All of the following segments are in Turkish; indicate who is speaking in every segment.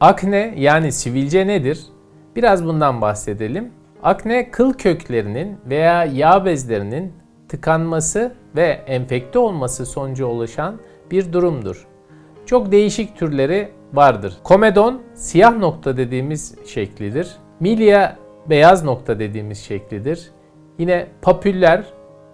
Speaker 1: Akne yani sivilce nedir? Biraz bundan bahsedelim. Akne kıl köklerinin veya yağ bezlerinin tıkanması ve enfekte olması sonucu oluşan bir durumdur. Çok değişik türleri vardır. Komedon siyah nokta dediğimiz şeklidir. Milia beyaz nokta dediğimiz şeklidir. Yine papüller,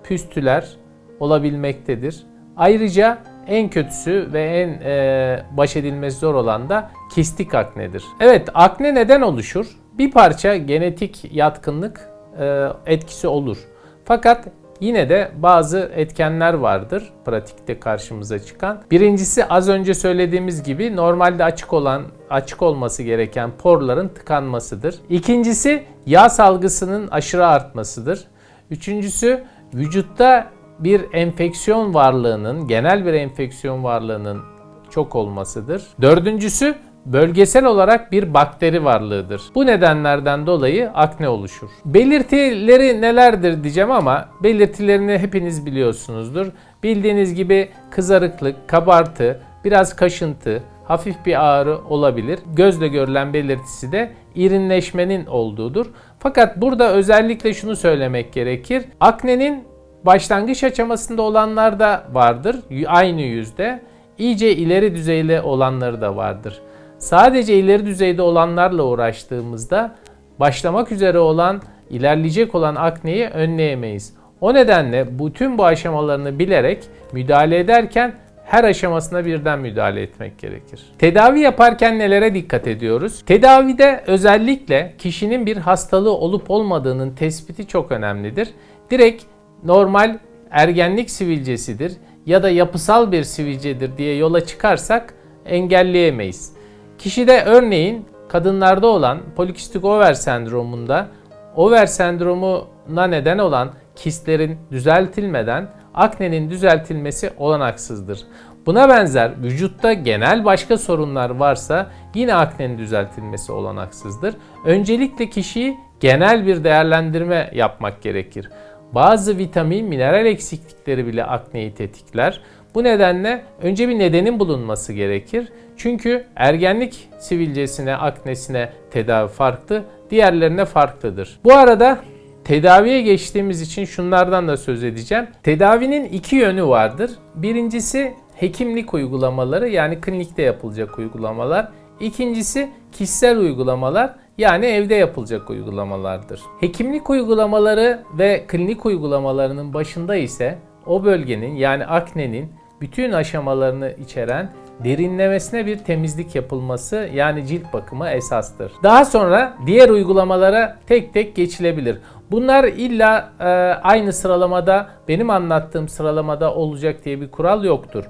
Speaker 1: püstüler olabilmektedir. Ayrıca en kötüsü ve en e, baş edilmesi zor olan da kistik aknedir. Evet akne neden oluşur? Bir parça genetik yatkınlık e, etkisi olur. Fakat Yine de bazı etkenler vardır pratikte karşımıza çıkan. Birincisi az önce söylediğimiz gibi normalde açık olan açık olması gereken porların tıkanmasıdır. İkincisi yağ salgısının aşırı artmasıdır. Üçüncüsü vücutta bir enfeksiyon varlığının, genel bir enfeksiyon varlığının çok olmasıdır. Dördüncüsü bölgesel olarak bir bakteri varlığıdır. Bu nedenlerden dolayı akne oluşur. Belirtileri nelerdir diyeceğim ama belirtilerini hepiniz biliyorsunuzdur. Bildiğiniz gibi kızarıklık, kabartı, biraz kaşıntı, hafif bir ağrı olabilir. Gözle görülen belirtisi de irinleşmenin olduğudur. Fakat burada özellikle şunu söylemek gerekir. Aknenin başlangıç aşamasında olanlar da vardır. Aynı yüzde. İyice ileri düzeyli olanları da vardır. Sadece ileri düzeyde olanlarla uğraştığımızda başlamak üzere olan, ilerleyecek olan akneyi önleyemeyiz. O nedenle bütün bu aşamalarını bilerek müdahale ederken her aşamasına birden müdahale etmek gerekir. Tedavi yaparken nelere dikkat ediyoruz? Tedavide özellikle kişinin bir hastalığı olup olmadığının tespiti çok önemlidir. Direkt normal ergenlik sivilcesidir ya da yapısal bir sivilcedir diye yola çıkarsak engelleyemeyiz. Kişide örneğin kadınlarda olan polikistik over sendromunda over sendromuna neden olan kistlerin düzeltilmeden aknenin düzeltilmesi olanaksızdır. Buna benzer vücutta genel başka sorunlar varsa yine aknenin düzeltilmesi olanaksızdır. Öncelikle kişiyi genel bir değerlendirme yapmak gerekir. Bazı vitamin, mineral eksiklikleri bile akneyi tetikler. Bu nedenle önce bir nedenin bulunması gerekir. Çünkü ergenlik sivilcesine, aknesine tedavi farklı, diğerlerine farklıdır. Bu arada tedaviye geçtiğimiz için şunlardan da söz edeceğim. Tedavinin iki yönü vardır. Birincisi hekimlik uygulamaları yani klinikte yapılacak uygulamalar. İkincisi kişisel uygulamalar yani evde yapılacak uygulamalardır. Hekimlik uygulamaları ve klinik uygulamalarının başında ise o bölgenin yani aknenin bütün aşamalarını içeren derinlemesine bir temizlik yapılması yani cilt bakımı esastır. Daha sonra diğer uygulamalara tek tek geçilebilir. Bunlar illa e, aynı sıralamada benim anlattığım sıralamada olacak diye bir kural yoktur.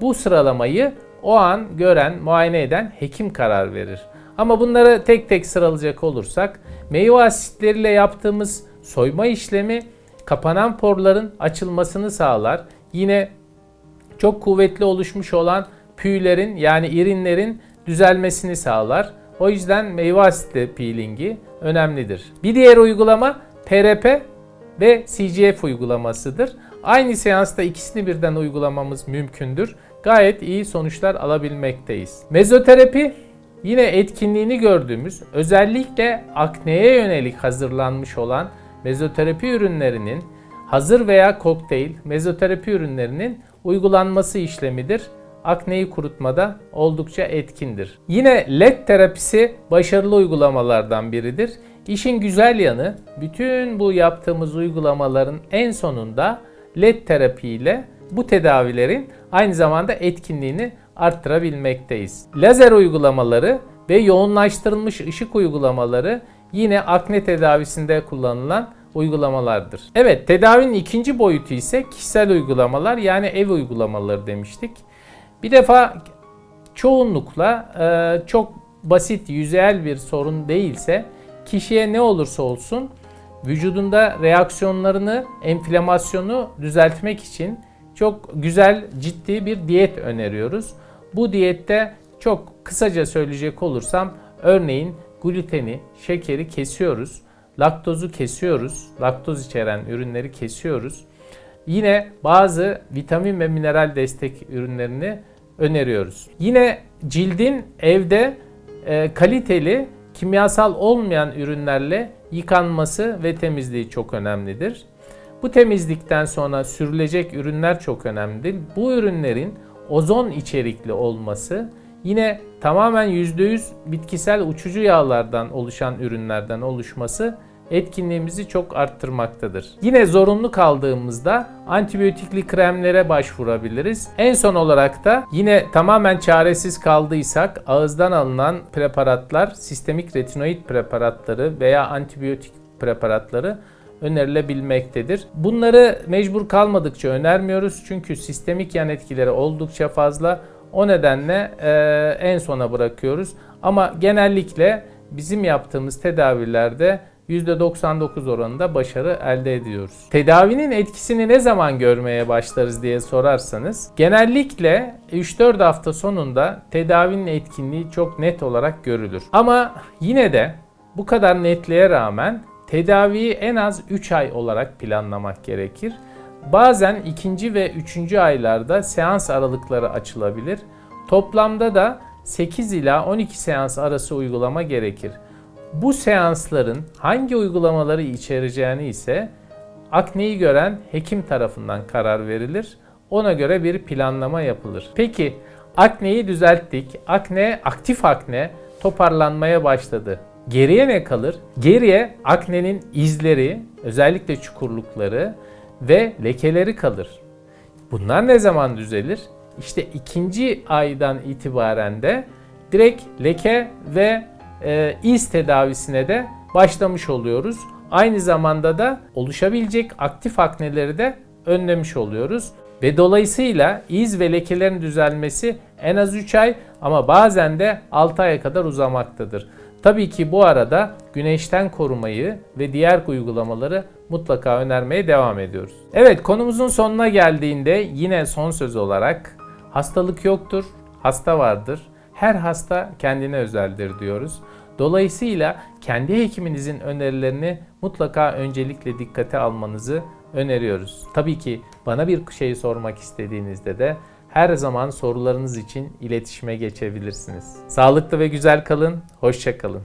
Speaker 1: Bu sıralamayı o an gören, muayene eden hekim karar verir. Ama bunları tek tek sıralayacak olursak meyve asitleriyle yaptığımız soyma işlemi kapanan porların açılmasını sağlar. Yine çok kuvvetli oluşmuş olan püylerin yani irinlerin düzelmesini sağlar. O yüzden meyve asitli peelingi önemlidir. Bir diğer uygulama PRP ve CGF uygulamasıdır. Aynı seansta ikisini birden uygulamamız mümkündür. Gayet iyi sonuçlar alabilmekteyiz. Mezoterapi yine etkinliğini gördüğümüz özellikle akneye yönelik hazırlanmış olan mezoterapi ürünlerinin hazır veya kokteyl mezoterapi ürünlerinin uygulanması işlemidir. Akneyi kurutmada oldukça etkindir. Yine LED terapisi başarılı uygulamalardan biridir. İşin güzel yanı bütün bu yaptığımız uygulamaların en sonunda LED terapi ile bu tedavilerin aynı zamanda etkinliğini arttırabilmekteyiz. Lazer uygulamaları ve yoğunlaştırılmış ışık uygulamaları yine akne tedavisinde kullanılan uygulamalardır. Evet tedavinin ikinci boyutu ise kişisel uygulamalar yani ev uygulamaları demiştik. Bir defa çoğunlukla e, çok basit yüzeyel bir sorun değilse kişiye ne olursa olsun vücudunda reaksiyonlarını, enflamasyonu düzeltmek için çok güzel, ciddi bir diyet öneriyoruz. Bu diyette çok kısaca söyleyecek olursam örneğin gluteni, şekeri kesiyoruz. Laktozu kesiyoruz. Laktoz içeren ürünleri kesiyoruz. Yine bazı vitamin ve mineral destek ürünlerini öneriyoruz. Yine cildin evde e, kaliteli, kimyasal olmayan ürünlerle yıkanması ve temizliği çok önemlidir. Bu temizlikten sonra sürülecek ürünler çok önemlidir. Bu ürünlerin ozon içerikli olması yine tamamen %100 bitkisel uçucu yağlardan oluşan ürünlerden oluşması etkinliğimizi çok arttırmaktadır. Yine zorunlu kaldığımızda antibiyotikli kremlere başvurabiliriz. En son olarak da yine tamamen çaresiz kaldıysak ağızdan alınan preparatlar, sistemik retinoid preparatları veya antibiyotik preparatları önerilebilmektedir. Bunları mecbur kalmadıkça önermiyoruz çünkü sistemik yan etkileri oldukça fazla. O nedenle e, en sona bırakıyoruz. Ama genellikle bizim yaptığımız tedavilerde %99 oranında başarı elde ediyoruz. Tedavinin etkisini ne zaman görmeye başlarız diye sorarsanız genellikle 3-4 hafta sonunda tedavinin etkinliği çok net olarak görülür. Ama yine de bu kadar netliğe rağmen tedaviyi en az 3 ay olarak planlamak gerekir. Bazen ikinci ve üçüncü aylarda seans aralıkları açılabilir. Toplamda da 8 ila 12 seans arası uygulama gerekir. Bu seansların hangi uygulamaları içereceğini ise akneyi gören hekim tarafından karar verilir. Ona göre bir planlama yapılır. Peki akneyi düzelttik. Akne, aktif akne toparlanmaya başladı. Geriye ne kalır? Geriye aknenin izleri, özellikle çukurlukları ve lekeleri kalır. Bunlar ne zaman düzelir? İşte ikinci aydan itibaren de direkt leke ve e, iz tedavisine de başlamış oluyoruz. Aynı zamanda da oluşabilecek aktif akneleri de önlemiş oluyoruz. Ve dolayısıyla iz ve lekelerin düzelmesi en az 3 ay ama bazen de 6 aya kadar uzamaktadır. Tabii ki bu arada güneşten korumayı ve diğer uygulamaları mutlaka önermeye devam ediyoruz. Evet konumuzun sonuna geldiğinde yine son söz olarak hastalık yoktur, hasta vardır. Her hasta kendine özeldir diyoruz. Dolayısıyla kendi hekiminizin önerilerini mutlaka öncelikle dikkate almanızı öneriyoruz. Tabii ki bana bir şey sormak istediğinizde de her zaman sorularınız için iletişime geçebilirsiniz. Sağlıklı ve güzel kalın, hoşça kalın.